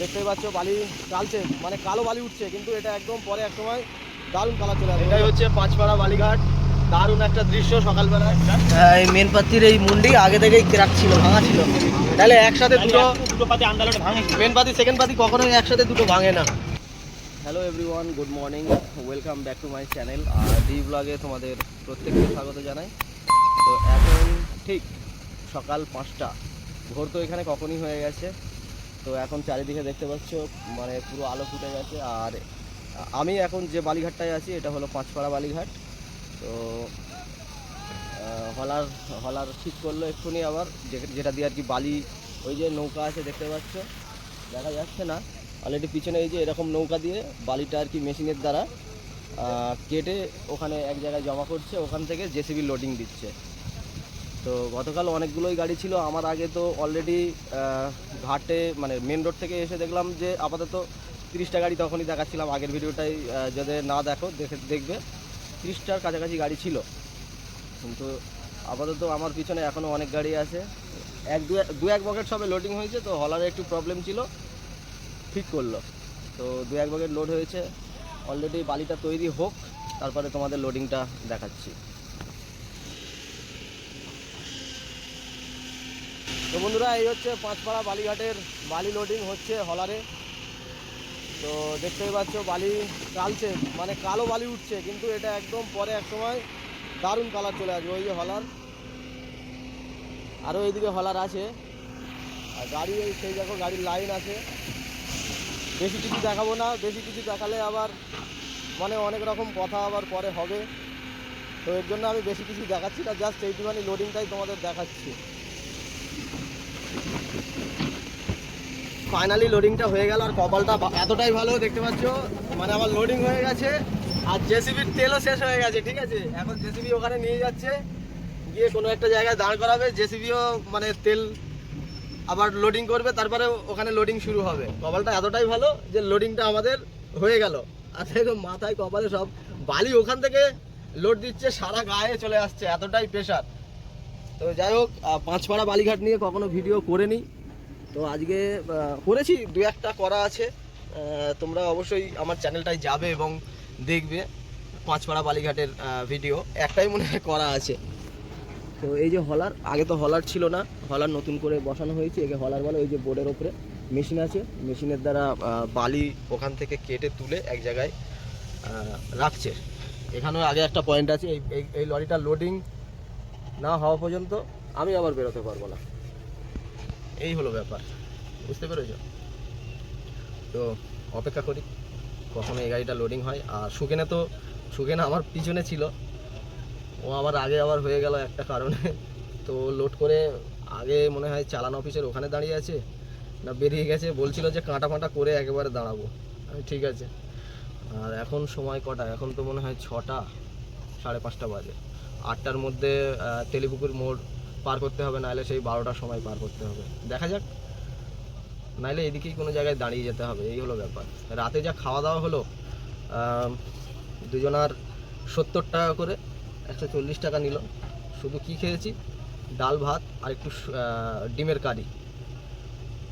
দেখতেই পাচ্ছ বালি চালছে মানে কালো বালি উঠছে কিন্তু এটা একদম পরে এক সময় দারুণ কালার চলে আসবে। এটাই হচ্ছে পাঁচপাড়া বালিঘাট দারুণ একটা দৃশ্য সকালবেলা এই মেন পাত্তির এই মুন্ডি আগে থেকেই ক্র্যাক ছিল ভাঙা ছিল। তাহলে একসাথে দুটো দুটো পাতে আন্দালোটা ভাঙে মেন পাতি সেকেন্ড পাতি কখনোই একসাথে দুটো ভাঙে না। Hello everyone good morning welcome back to my channel R D ব্লগে তোমাদের প্রত্যেককে স্বাগত জানাই। তো এখন ঠিক সকাল পাঁচটা ভোর তো এখানে কখনই হয়ে গেছে। তো এখন চারিদিকে দেখতে পাচ্ছ মানে পুরো আলো ফুটে গেছে। আর আমি এখন যে বালিঘাটটায় আছি, এটা হলো পাঁচপাড়া বালিঘাট। তো হলার হলার ঠিক করল এক্ষুনি আবার যেটা দিয়ে আর কি বালি, ওই যে নৌকা আছে দেখতে পাচ্ছ। দেখা যাচ্ছে না। অলরেডি পিছনে এই যে এরকম নৌকা দিয়ে বালিটা আর কি মেশিনের দ্বারা কেটে ওখানে এক জায়গায় জমা করছে। ওখান থেকে জেসিবি লোডিং দিচ্ছে। তো গতকাল অনেকগুলোই গাড়ি ছিল। আমার আগে তো অলরেডি ঘাটে মানে মেন রোড থেকে এসে দেখলাম যে আপাতত তিরিশটা গাড়ি তখনই দেখাচ্ছিলাম। আগের ভিডিওটাই যদি না দেখো, দেখে, দেখবে। তিরিশটার কাছাকাছি গাড়ি ছিল। কিন্তু আপাতত আমার পিছনে এখনও অনেক গাড়ি আছে। এক, দু, এক বকেট সবে লোডিং হয়েছে, তো হলারে একটু প্রবলেম ছিল। ঠিক করল। তো দু, এক বকেট লোড হয়েছে। অলরেডি বালিটা তৈরি হোক, তারপরে তোমাদের লোডিংটা দেখাচ্ছি। তো বন্ধুরা, এই হচ্ছে পাঁচপাড়া বালিঘাটের বালি লোডিং হচ্ছে হলারে। তো দেখতেই পাচ্ছ, বালি চালছে মানে কালো বালি উঠছে, কিন্তু এটা একদম পরে এক সময় দারুণ কালার চলে আসবে, ওই যে হলার। আরও এইদিকে হলার আছে। আর গাড়ি সেই দেখো, গাড়ির লাইন আছে। বেশি কিছু দেখাবো না, বেশি কিছু দেখালে আবার মানে অনেক রকম কথা আবার পরে হবে। তো এর জন্য আমি বেশি কিছু দেখাচ্ছি না জাস্ট এইটুখানি লোডিংটাই তোমাদের দেখাচ্ছি। ফাইনালি লোডিংটা হয়ে গেল আর কপালটা এতটাই ভালো, দেখতে পাচ্ছ? মানে আমার লোডিং হয়ে গেছে আর জেসিবির তেলও শেষ হয়ে গেছে, ঠিক আছে? এখন জেসিবি ওখানে নিয়ে যাচ্ছে। গিয়ে কোনো একটা জায়গায় দাঁড় করাবে জেসিবিও মানে তেল আবার লোডিং করবে, তারপরে ওখানে লোডিং শুরু হবে। কপালটা এতটাই ভালো যে লোডিংটা আমাদের হয়ে গেল। আর দেখো মাথায়, কপালে সব বালি ওখান থেকে লোড দিচ্ছে, সারা গায়ে চলে আসছে, এতটাই প্রেশার তো যাই হোক পাঁচপাড়া বালিঘাট নিয়ে কখনো ভিডিও করিনি তো আজকে করেছি, দু একটা করা আছে। তোমরা অবশ্যই আমার চ্যানেলটায় যাবে এবং দেখবে পাঁচপাড়া বালিঘাটের ভিডিও একটাই মনে হয় করা আছে। তো এই যে হলার আগে তো হলার ছিল না। হলার নতুন করে বসানো হয়েছে। একে হলার বলে ওই যে বোর্ডের ওপরে মেশিন আছে। মেশিনের দ্বারা বালি ওখান থেকে কেটে তুলে এক জায়গায় রাখছে। এখানেও আগে একটা পয়েন্ট আছে। এই- এই লরিটা লোডিং না হওয়া পর্যন্ত আমি আবার বেরোতে পারব না। এই হলো ব্যাপার। বুঝতে পেরেছ? তো অপেক্ষা করি, কখন এই গাড়িটা লোডিং হয়। আর সুকেনে তো সুকেন আমার পিছনে ছিল। ও আবার আগে আবার হয়ে গেল একটা কারণে। তো লোড করে আগে মনে হয় চালান অফিসের ওখানে দাঁড়িয়ে আছে। না বেরিয়ে গেছে, বলছিল যে কাঁটা ফাঁটা করে একেবারে দাঁড়াবো। আমি ঠিক আছে। আর এখন সময় কটা? এখন তো মনে হয় ছটা, সাড়ে পাঁচটা বাজে। আটটার মধ্যে তেলিপুকুর মোড় পার করতে হবে, নাহলে সেই বারোটার সময় পার করতে হবে। দেখা যাক। নাহলে এদিকেই কোনো জায়গায় দাঁড়িয়ে যেতে হবে, এই হলো ব্যাপার। রাতে যা খাওয়া দাওয়া হলো দুজনার সত্তর টাকা করে, একশো চল্লিশ টাকা নিল। শুধু কি খেয়েছি? ডাল, ভাত আর একটু ডিমের কারি।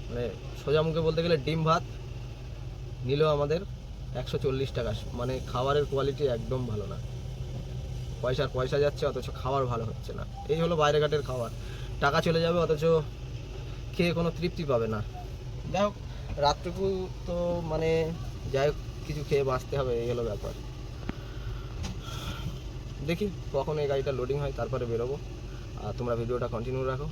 মানে সোজা মুখে বলতে গেলে ডিম, ভাত নিল আমাদের একশো চল্লিশ টাকা। মানে খাবারের কোয়ালিটি একদম ভালো না। পয়সার পয়সা যাচ্ছে, অথচ খাবার ভালো হচ্ছে না। এই হলো বাইরে ঘাটের খাবার। টাকা চলে যাবে, অথচ খেয়ে কোনো তৃপ্তি পাবে না। যাই হোক, রাতটুকু তো মানে যাই হোক, কিছু খেয়ে বাঁচতে হবে, এই হলো ব্যাপার। দেখি কখন এই গাড়িটা লোডিং হয়, তারপরে বেরোবো। আর তোমরা ভিডিওটা কন্টিনিউ রাখো।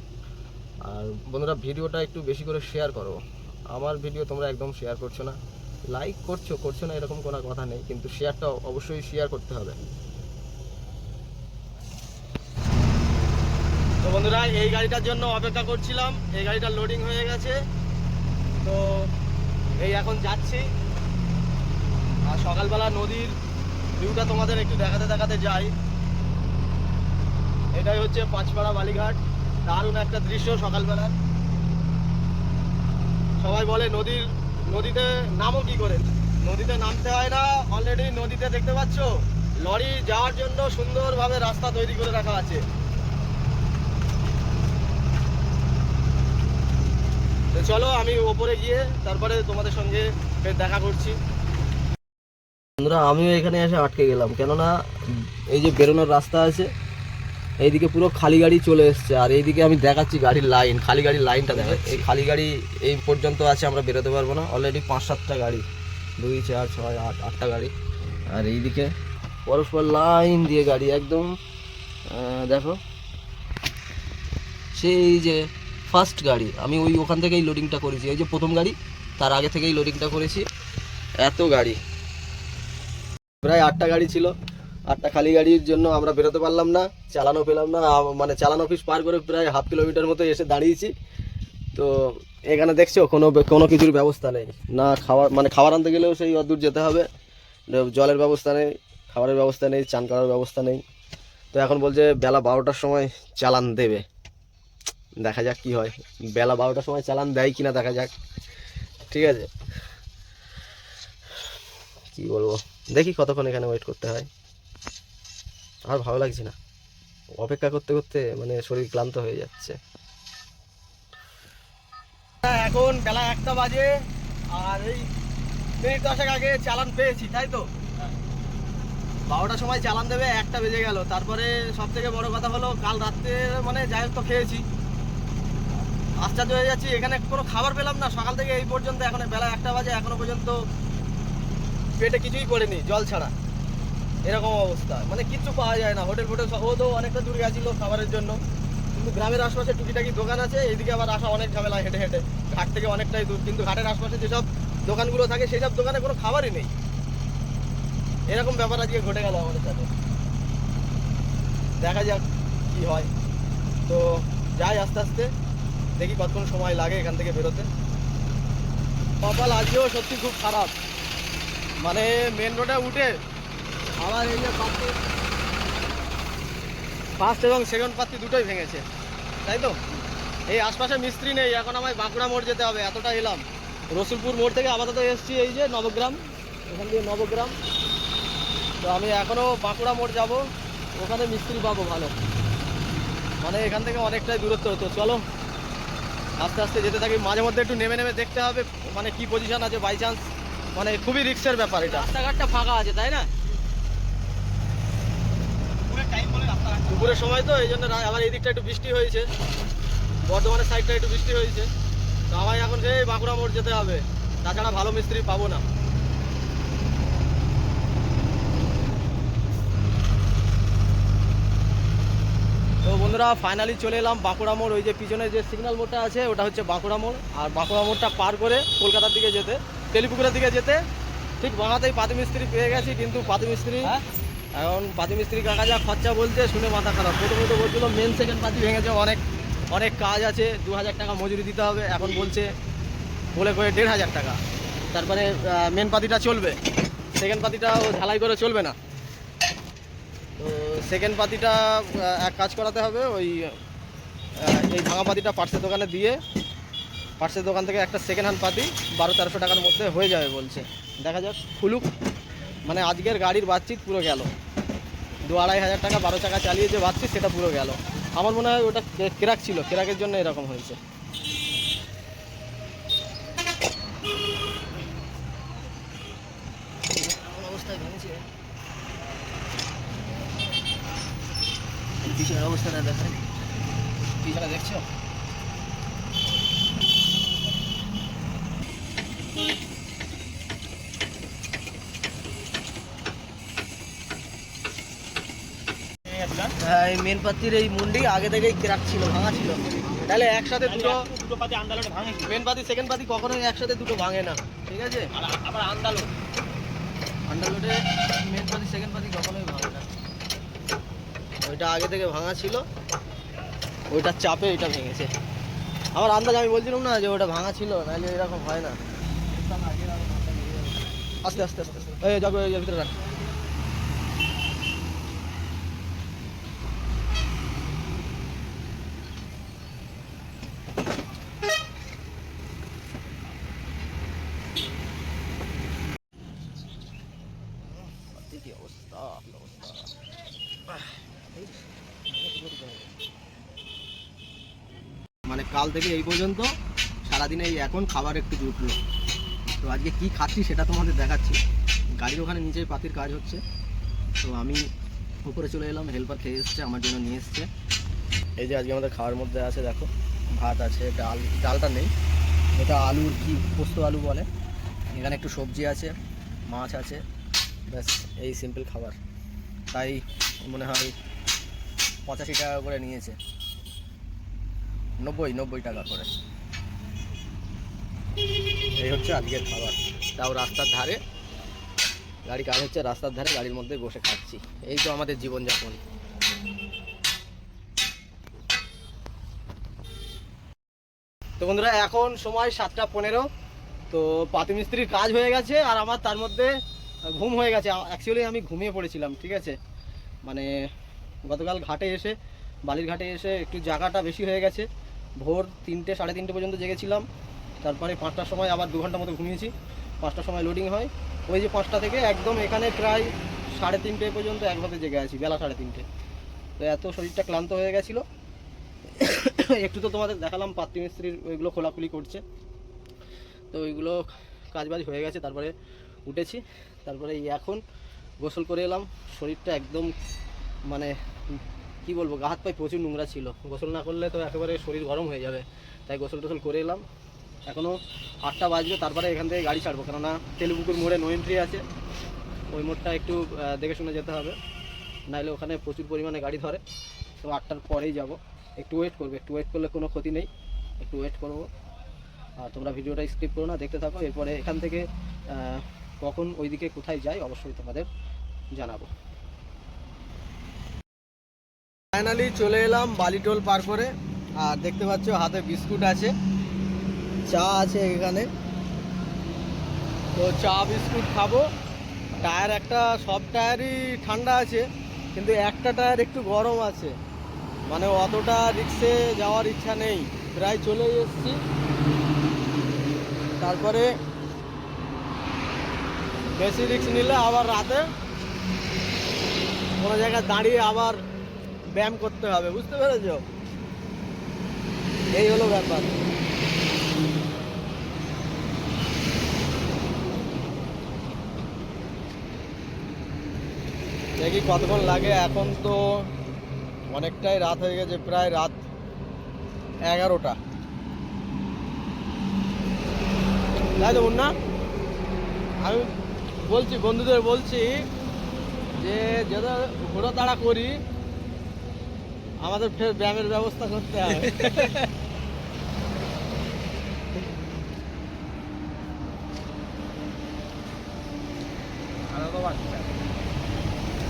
আর বন্ধুরা, ভিডিওটা একটু বেশি করে শেয়ার করো। আমার ভিডিও তোমরা একদম শেয়ার করছ না। লাইক করছ করছ না, এরকম কোনো কথা নেই। কিন্তু শেয়ারটা অবশ্যই শেয়ার করতে হবে। তো বন্ধুরা, এই গাড়িটার জন্য অপেক্ষা করছিলাম। এই গাড়িটা লোডিং হয়ে গেছে। তো এই এখন যাচ্ছি। আর সকালবেলা নদীর ভিউটা তোমাদের একটু দেখাতে দেখাতে যাই। এটাই হচ্ছে পাঁচপাড়া বালিঘাট। দারুণ একটা দৃশ্য সকালবেলা সবাই বলে নদীর, নদীতে নামও কি করে? নদীতে নামতে হয় না অলরেডি নদীতে দেখতে পাচ্ছ? লরি যাওয়ার জন্য সুন্দরভাবে রাস্তা তৈরি করে রাখা আছে। তো চলো আমি ওপরে গিয়ে তারপরে তোমাদের সঙ্গে দেখা করছি। বন্ধুরা আমিও এখানে এসে আটকে গেলাম। কেননা এই যে বেরোনোর রাস্তা আছে এইদিকে পুরো খালি গাড়ি চলে এসছে। আর এইদিকে আমি দেখাচ্ছি গাড়ির লাইন খালি গাড়ির লাইনটা দেখা। এই খালি গাড়ি এই পর্যন্ত আছে আমরা বেরোতে পারব না। অলরেডি পাঁচ সাতটা গাড়ি। দুই চার ছয় আট আটটা গাড়ি। আর এইদিকে পরস্পর লাইন দিয়ে গাড়ি একদম দেখো। সেই যে ফার্স্ট গাড়ি। আমি ওই ওখান থেকেই লোডিংটা করেছি। এই যে প্রথম গাড়ি, তার আগে থেকেই লোডিংটা করেছি। এত গাড়ি। প্রায় আটটা গাড়ি ছিল। আটটা খালি গাড়ির জন্য আমরা বেরোতে পারলাম না, চালানো পেলাম না। মানে চালান অফিস পার করে প্রায় হাফ কিলোমিটার মতো এসে দাঁড়িয়েছি। তো এখানে দেখছ, কোনো কোনো কিছুর ব্যবস্থা নেই। না খাওয়ার মানে খাবার আনতে গেলেও সেই অদূর যেতে হবে। জলের ব্যবস্থা নেই, খাবারের ব্যবস্থা নেই, চান করার ব্যবস্থা নেই। তো এখন বলছে বেলা বারোটার সময় চালান দেবে। দেখা যাক কি হয়। বেলা বারোটার সময় চালান দেয় কিনা দেখা যাক। ঠিক আছে। কি বলব? দেখি কতক্ষণ এখানে ওয়েট করতে হয়। আর ভালো লাগছে না। অপেক্ষা করতে করতে মানে শরীর ক্লান্ত হয়ে যাচ্ছে। এখন বেলা একটা বাজে। আর এই মিনিট দশেক আগে চালান পেয়েছি, তাই তো? বারোটার সময় চালান দেবে, একটা বেজে গেল। তারপরে সব থেকে বড় কথা হলো, কাল রাত্রে মানে যাই হোক তো খেয়েছি। আশ্চর্য হয়ে যাচ্ছি, এখানে কোনো খাবার পেলাম না। সকাল থেকে এই পর্যন্ত এখন বেলা একটা বাজে, এখনও পর্যন্ত পেটে কিছুই পড়েনি, জল ছাড়া। এরকম অবস্থা। মানে কিচ্ছু পাওয়া যায় না। হোটেল ফোটেল ও তো অনেকটা দূরে গেছিল খাবারের জন্য। কিন্তু গ্রামের আশপাশে টুকিটাকি দোকান আছে, এইদিকে আবার আসা অনেক ঝামেলা হেঁটে হেঁটে। ঘাট থেকে অনেকটাই দূর। কিন্তু ঘাটের আশপাশে যেসব দোকানগুলো থাকে, সেই সব দোকানে কোনো খাবারই নেই। এরকম ব্যাপার আজকে ঘটে গেল আমাদের সাথে। দেখা যাক কি হয়। তো যাই আস্তে আস্তে। দেখি কতক্ষণ সময় লাগে এখান থেকে বেরোতে। কপাল আজকেও সত্যি খুব খারাপ। মানে মেন রোডে উঠে আবার এই যে ফার্স্ট এবং সেকেন্ড পাত্তি দুটোই ভেঙেছে। তাই তো? এই আশপাশে মিস্ত্রি নেই, এখন আমায় বাঁকুড়া মোড় যেতে হবে, এতটা এলাম। রসুলপুর মোড় থেকে আপাতত এসেছি এই যে নবগ্রাম, এখান থেকে নবগ্রাম। তো আমি এখনও বাঁকুড়া মোড় যাব, ওখানে মিস্ত্রি পাবো ভালো। মানে এখান থেকে অনেকটাই দূরত্ব হতো। চলো আস্তে আস্তে যেতে থাকি মাঝে মধ্যে একটু নেমে নেমে দেখতে হবে মানে কি পজিশন আছে বাই চান্স মানে খুবই রিক্সের ব্যাপার এটা। রাস্তাঘাটটা ফাঁকা আছে তাই না? দুপুরের সময় তো এই জন্য আমার আবার এই দিকটা একটু বৃষ্টি হয়েছে। বর্ধমানের সাইডটা একটু বৃষ্টি হয়েছে। তো আমায় এখন সেই বাঁকুড়া মোড় যেতে হবে। তাছাড়া ভালো মিস্ত্রি পাবো না। তো বন্ধুরা ফাইনালি চলে এলাম বাঁকুড়া মোড়। ওই যে পিছনে যে সিগন্যাল মোড়টা আছে ওটা হচ্ছে বাঁকুড়া মোড়। আর বাঁকুড়া মোড়টা পার করে কলকাতার দিকে যেতে তেলিপুকুরের দিকে যেতে ঠিক বাঙাতেই পাতি মিস্ত্রি পেয়ে গেছি কিন্তু পাতি মিস্ত্রি এখন পাতি মিস্ত্রি কাকা যা খরচা বলছে শুনে মাথা খারাপ। প্রথমে তো বলছিল মেন সেকেন্ড পাতি ভেঙেছে অনেক অনেক কাজ আছে দু হাজার টাকা মজুরি দিতে হবে। এখন বলছে বলে করে দেড় হাজার টাকা। তারপরে মেন পাতিটা চলবে। সেকেন্ড পাতিটা ও ঢালাই করে চলবে না। তো সেকেন্ড পাতিটা এক কাজ করাতে হবে, ওই এই ভাঙা পাতিটা পার্সের দোকানে দিয়ে, পার্সের দোকান থেকে একটা সেকেন্ড হ্যান্ড পাতি বারো তেরোশো টাকার মধ্যে হয়ে যাবে বলছে। দেখা যাক, খুলুক। মানে আজকের গাড়ির বাতচিত পুরো গেল। দু আড়াই হাজার টাকা বারো টাকা চালিয়ে যে বাতচিত, সেটা পুরো গেল। আমার মনে হয় ওটা কেরাক ছিল। কেরাকের জন্য এরকম হয়েছে। পিছনের অবস্থাটা দেখায় পিছনে দেখছ? হ্যাঁ এই মেন পাত্তির এই মুন্ডি আগে থেকেই ক্রাক ছিল ভাঙা ছিল। তাহলে একসাথে দুটো দুটো পাতি আন্দালোটে ভাঙে। মেন পাতি সেকেন্ড পাতি কখনোই একসাথে দুটো ভাঙে না ঠিক আছে? আবার আন্দালোট আন্ডারলোডে মেন পাতি সেকেন্ড পাতি কখনোই ভাঙে না ওইটা আগে থেকে ভাঙা ছিল। ওইটার চাপে ওইটা ভেঙেছে। আমার আন্দাজ আমি বলছিলাম না যে ওটা ভাঙা ছিল, নাহলে এরকম হয় না। আস্তে আস্তে আস্তে এই যাব ভিতরে রাখ। অবস্থা? মানে কাল থেকে এই পর্যন্ত সারাদিনে এই এখন খাবার একটু জুটলো। তো আজকে কি খাচ্ছি সেটা তোমাদের দেখাচ্ছি। গাড়ির ওখানে নিচেই পাতির কাজ হচ্ছে। তো আমি উপরে চলে এলাম হেল্পার খেয়ে এসছে, আমার জন্য নিয়ে এসছে। এই যে আজকে আমাদের খাওয়ার মধ্যে আছে, দেখো, ভাত আছে ডাল ডালটা নেই। এটা আলুর কি পোস্ত আলু বলে? এখানে একটু সবজি আছে, মাছ আছে। ব্যাস, এই সিম্পল খাবার। তাই মনে হয় পঁচাশি টাকা করে নিয়েছে। নব্বই নব্বই টাকা করে। এই হচ্ছে আজকের খাবার। তাও রাস্তার ধারে। গাড়ি কাজ হচ্ছে রাস্তার ধারে গাড়ির মধ্যে বসে খাচ্ছি। এই তো আমাদের জীবনযাপন। তো বন্ধুরা এখন সময় সাতটা পনেরো। তো পাতি মিস্ত্রির কাজ হয়ে গেছে আর আমার তার মধ্যে ঘুম হয়ে গেছে। অ্যাকচুয়ালি আমি ঘুমিয়ে পড়েছিলাম ঠিক আছে? মানে গতকাল ঘাটে এসে, বালির ঘাটে এসে একটু জায়গাটা বেশি হয়ে গেছে। ভোর তিনটে, সাড়ে তিনটে পর্যন্ত জেগেছিলাম। তারপরে পাঁচটার সময় আবার দু ঘণ্টা মতো ঘুমিয়েছি। পাঁচটার সময় লোডিং হয়। ওই যে পাঁচটা থেকে একদম এখানে প্রায় সাড়ে তিনটে পর্যন্ত একভাবে জেগে আছি, বেলা সাড়ে তিনটে। তো এত শরীরটা ক্লান্ত হয়ে গেছিল। একটু তো তোমাদের দেখালাম, পাত্রী মিস্ত্রির ওইগুলো খোলাখুলি করছে। তো ওইগুলো কাজবাজ হয়ে গেছে, তারপরে উঠেছি। তারপরে এখন গোসল করে এলাম। শরীরটা একদম মানে কি বলব, গা হাত পায়ে প্রচুর নোংরা ছিল। গোসল না করলে তো একেবারে শরীর গরম হয়ে যাবে। তাই গোসল টোসল করে এলাম। এখনও আটটা বাজবে, তারপরে এখান থেকে গাড়ি ছাড়বো। কেননা তেলুপুকুর মোড়ে নো এন্ট্রি আছে। ওই মোড়টা একটু দেখে শুনে যেতে হবে। নাইলে ওখানে প্রচুর পরিমাণে গাড়ি ধরে। তো আটটার পরেই যাব। একটু ওয়েট করবে। একটু ওয়েট করলে কোনো ক্ষতি নেই। একটু ওয়েট করব। আর তোমরা ভিডিওটা স্কিপ করো না, দেখতে থাকো। এরপরে এখান থেকে কখন ওইদিকে কোথায় যাই অবশ্যই তোমাদের জানাব। ফাইনালি চলে এলাম বালিটোল পার করে। আর দেখতে পাচ্ছ হাতে বিস্কুট আছে। চা আছে এখানে। তো চা, বিস্কুট খাব। টায়ার একটা, সব টায়ারই ঠান্ডা আছে, কিন্তু একটা টায়ার একটু গরম আছে। মানে অতটা রিক্সে যাওয়ার ইচ্ছা নেই। প্রায় চলে এসেছি। তারপরে বেশি রিক্স নিলে আবার রাতে কোনো জায়গায় দাঁড়িয়ে আবার ব্যায়াম করতে হবে, বুঝতে পেরেছ? এই হলো ব্যাপার। দেখি কতক্ষণ লাগে, এখন তো অনেকটাই রাত হয়ে গেছে, প্রায় রাত এগারোটা। তাই তো না আমি বলছি, বন্ধুদের বলছি যে যদি ঘোরা তাড়া করি আমাদের ফের ব্যায়ামের ব্যবস্থা করতে হবে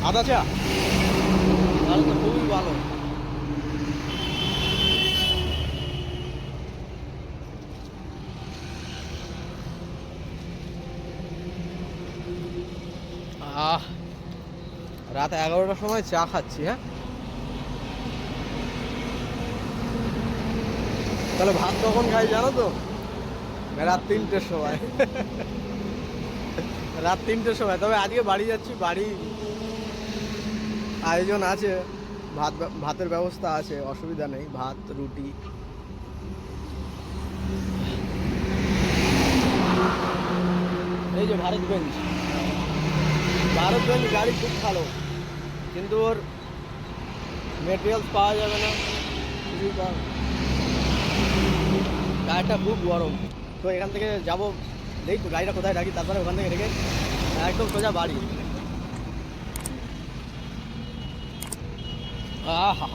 আদা চা। তাহলে তো খুবই ভালো। আহ রাত এগারোটার সময় চা খাচ্ছি হ্যাঁ? তাহলে ভাত কখন খাই জানো তো? রাত তিনটের সময়। রাত তিনটের সময়। তবে আজকে বাড়ি যাচ্ছি, বাড়ি আয়োজন আছে। ভাত ভাতের ব্যবস্থা আছে, অসুবিধা নেই। ভাত, রুটি। এই যে ভারত বেঞ্চ ভারত বেঞ্চ গাড়ি খুব ভালো, কিন্তু ওর মেটেরিয়ালস পাওয়া যাবে না। কিছুই পাওয়া গাড়িটা খুব গরম। তো এখান থেকে যাব। দেখি গাড়িটা কোথায় রাখি, তারপরে ওখান থেকে রেখে একদম সোজা বাড়ি। আহা।